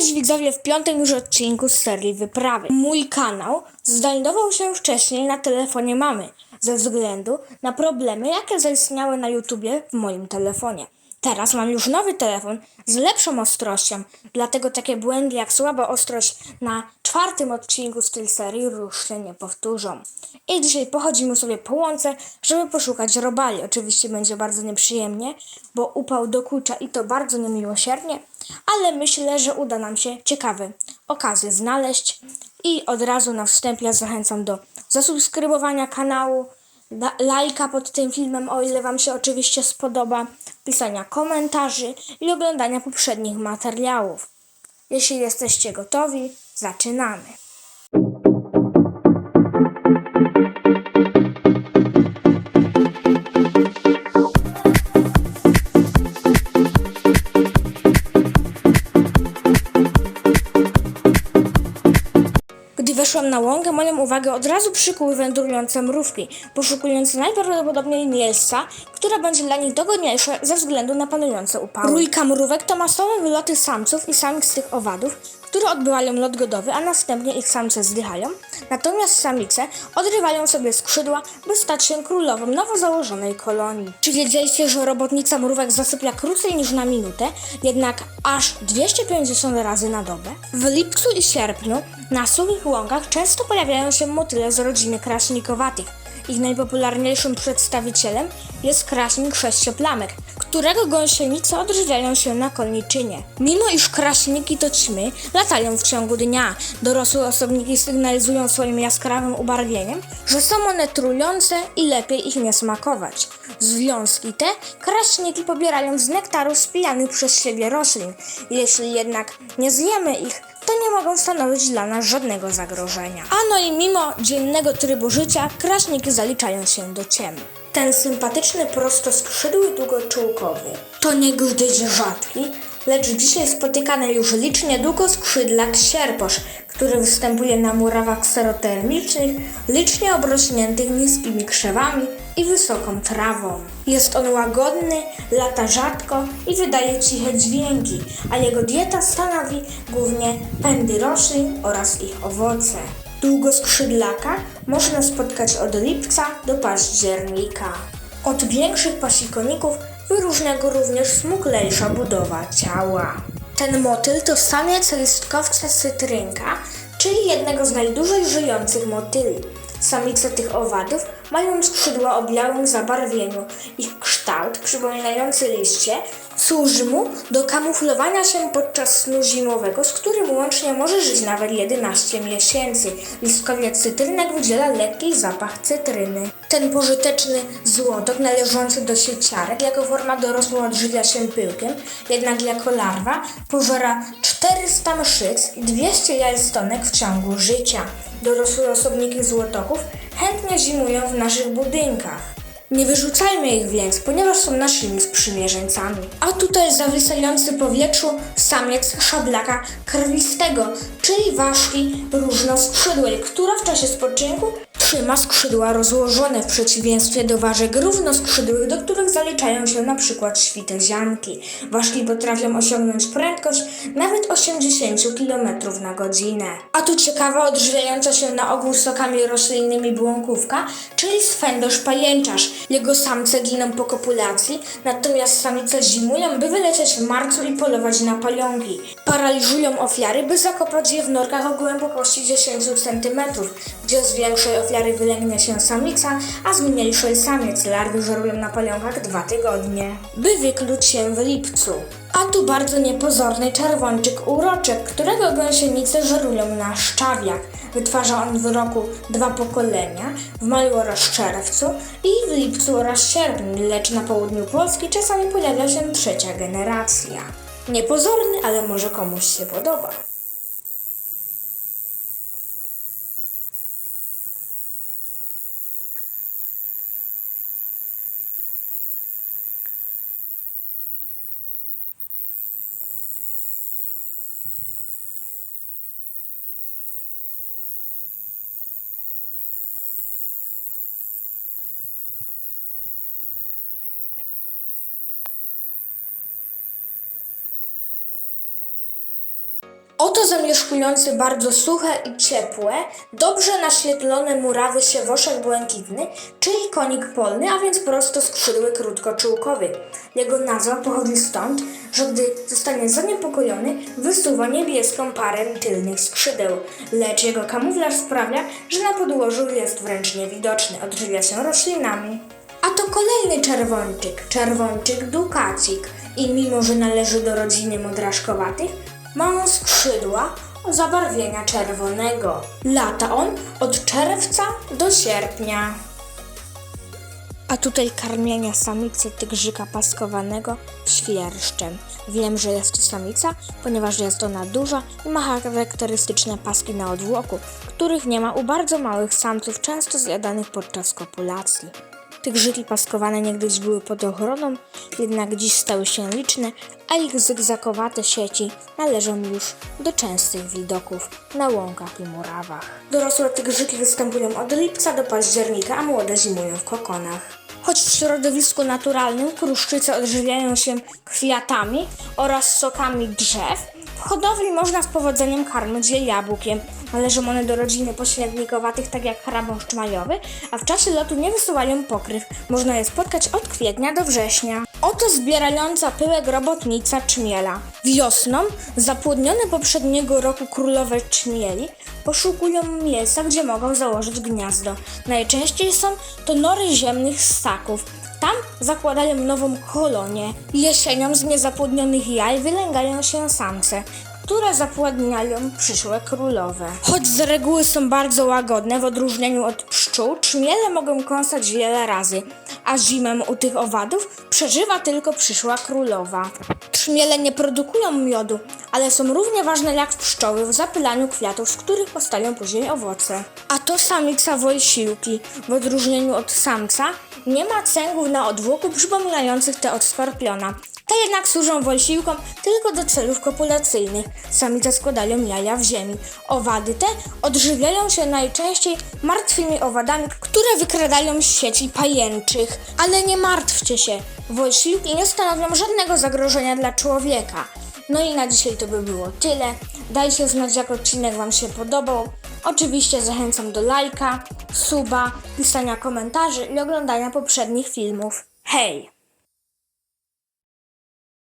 Cześć widzowie w piątym już odcinku z serii Wyprawy. Mój kanał znajdował się wcześniej na telefonie mamy ze względu na problemy, jakie zaistniały na YouTubie w moim telefonie. Teraz mam już nowy telefon z lepszą ostrością, dlatego takie błędy jak słaba ostrość na czwartym odcinku z tej serii już się nie powtórzą. I dzisiaj pochodzimy sobie po łące, żeby poszukać robali. Oczywiście będzie bardzo nieprzyjemnie, bo upał dokucza i to bardzo niemiłosiernie, ale myślę, że uda nam się ciekawe okazje znaleźć. I od razu na wstępie zachęcam do zasubskrybowania kanału, lajka pod tym filmem, o ile Wam się oczywiście spodoba, pisania komentarzy i oglądania poprzednich materiałów. Jeśli jesteście gotowi, zaczynamy. Na łąkę, moją uwagę od razu przykuły wędrujące mrówki, poszukujące najprawdopodobniej miejsca, które będzie dla nich dogodniejsze ze względu na panujące upały. Rójka mrówek to masowe wyloty samców i samic z tych owadów, które odbywają lot godowy, a następnie ich samce zdychają, natomiast samice odrywają sobie skrzydła, by stać się królową nowo założonej kolonii. Czy wiedzieliście, że robotnica mrówek zasypia krócej niż na minutę, jednak aż 250 razy na dobę? W lipcu i sierpniu na suchych łąkach często pojawiają się motyle z rodziny kraśnikowatych. Ich najpopularniejszym przedstawicielem jest kraśnik sześcioplamek, którego gąsienice odżywiają się na kolniczynie. Mimo iż kraśniki to ćmy, latają w ciągu dnia. Dorosłe osobniki sygnalizują swoim jaskrawym ubarwieniem, że są one trujące i lepiej ich nie smakować. Związki te kraśniki pobierają z nektaru spijanych przez siebie roślin. Jeśli jednak nie zjemy ich, to nie mogą stanowić dla nas żadnego zagrożenia. A no i mimo dziennego trybu życia, kraśniki zaliczają się do ciemy. Ten sympatyczny, prostoskrzydły długoczułkowy to niegdyś rzadki, lecz dzisiaj spotykany już licznie długoskrzydlak sierposz, który występuje na murawach kserotermicznych, licznie obrośniętych niskimi krzewami i wysoką trawą. Jest on łagodny, lata rzadko i wydaje ciche dźwięki, a jego dieta stanowi głównie pędy roślin oraz ich owoce. Długoskrzydlaka można spotkać od lipca do października. Od większych pasikoników wyróżnia go również smuklejsza budowa ciała. Ten motyl to samiec listkowca cytrynka, czyli jednego z najdłużej żyjących motyli. Samice tych owadów mają skrzydła o białym zabarwieniu. Ich kształt, przypominający liście, służy mu do kamuflowania się podczas snu zimowego, z którym łącznie może żyć nawet 11 miesięcy. Listkowiec cytrynek wydziela lekki zapach cytryny. Ten pożyteczny złotok należący do sieciarek jako forma dorosła odżywia się pyłkiem, jednak jako larwa pożera 400 mszyc i 200 jaj stonek w ciągu życia. Dorosłe osobniki złotoków chętnie zimują w naszych budynkach. Nie wyrzucajmy ich więc, ponieważ są naszymi sprzymierzeńcami. A tutaj zawisający w powietrzu samiec szablaka krwistego, czyli ważki różnoskrzydłej, która w czasie spoczynku trzyma skrzydła rozłożone w przeciwieństwie do ważek równoskrzydłych, do których zaliczają się na przykład świtezianki. Ważki potrafią osiągnąć prędkość nawet 80 km na godzinę. A tu ciekawa odżywiająca się na ogół sokami roślinnymi błąkówka, czyli swędosz pajęczarz. Jego samce giną po kopulacji, natomiast samice zimują, by wylecieć w marcu i polować na pająki. Paraliżują ofiary, by zakopać je w norkach o głębokości 10 cm, gdzie z większej ofiary wylęgnie się samica, a z mniejszej samiec. Larwy żerują na pająkach dwa tygodnie, by wykluć się w lipcu. A tu bardzo niepozorny czerwończyk uroczek, którego gąsienice żerują na szczawiach. Wytwarza on w roku dwa pokolenia, w maju oraz czerwcu i w lipcu oraz sierpniu, lecz na południu Polski czasami pojawia się trzecia generacja. Niepozorny, ale może komuś się podoba. Oto zamieszkujący bardzo suche i ciepłe, dobrze naświetlone murawy siewoszek błękitny, czyli konik polny, a więc prosto skrzydły krótkoczułkowy. Jego nazwa pochodzi stąd, że gdy zostanie zaniepokojony, wysuwa niebieską parę tylnych skrzydeł, lecz jego kamuflaż sprawia, że na podłożu jest wręcz niewidoczny, odżywia się roślinami. A to kolejny czerwończyk, czerwończyk dukacik i mimo, że należy do rodziny modraszkowatych, ma on skrzydła zabarwienia czerwonego. Lata on od czerwca do sierpnia. A tutaj karmienia samicy tygrzyka paskowanego świerszczem. Wiem, że jest to samica, ponieważ jest ona duża i ma charakterystyczne paski na odwłoku, których nie ma u bardzo małych samców, często zjadanych podczas kopulacji. Tygrzyki paskowane niegdyś były pod ochroną, jednak dziś stały się liczne, a ich zygzakowate sieci należą już do częstych widoków na łąkach i murawach. Dorosłe tygrzyki występują od lipca do października, a młode zimują w kokonach. Choć w środowisku naturalnym kruszczyce odżywiają się kwiatami oraz sokami drzew, w hodowli można z powodzeniem karmić je jabłkiem. Należą one do rodziny pośrednikowatych, tak jak chrabąszcz majowy, a w czasie lotu nie wysuwają pokryw. Można je spotkać od kwietnia do września. Oto zbierająca pyłek robotnica czmiela. Wiosną zapłodnione poprzedniego roku królowe czmieli poszukują miejsca, gdzie mogą założyć gniazdo. Najczęściej są to nory ziemnych ssaków. Tam zakładają nową kolonię. Jesienią z niezapłodnionych jaj wylęgają się samce, które zapładniają przyszłe królowe. Choć z reguły są bardzo łagodne w odróżnieniu od pszczół, czmiele mogą kąsać wiele razy, a zimę u tych owadów przeżywa tylko przyszła królowa. Trzmiele nie produkują miodu, ale są równie ważne jak pszczoły w zapylaniu kwiatów, z których powstają później owoce. A to samica wojsiłki. W odróżnieniu od samca nie ma cęgów na odwłoku przypominających te od skorpiona. Te jednak służą wolsiłkom tylko do celów kopulacyjnych. Samice składają jaja w ziemi. Owady te odżywiają się najczęściej martwymi owadami, które wykradają z sieci pajęczych. Ale nie martwcie się, wolsiłki nie stanowią żadnego zagrożenia dla człowieka. No i na dzisiaj to by było tyle. Dajcie znać, jak odcinek Wam się podobał. Oczywiście zachęcam do lajka, suba, pisania komentarzy i oglądania poprzednich filmów. Hej!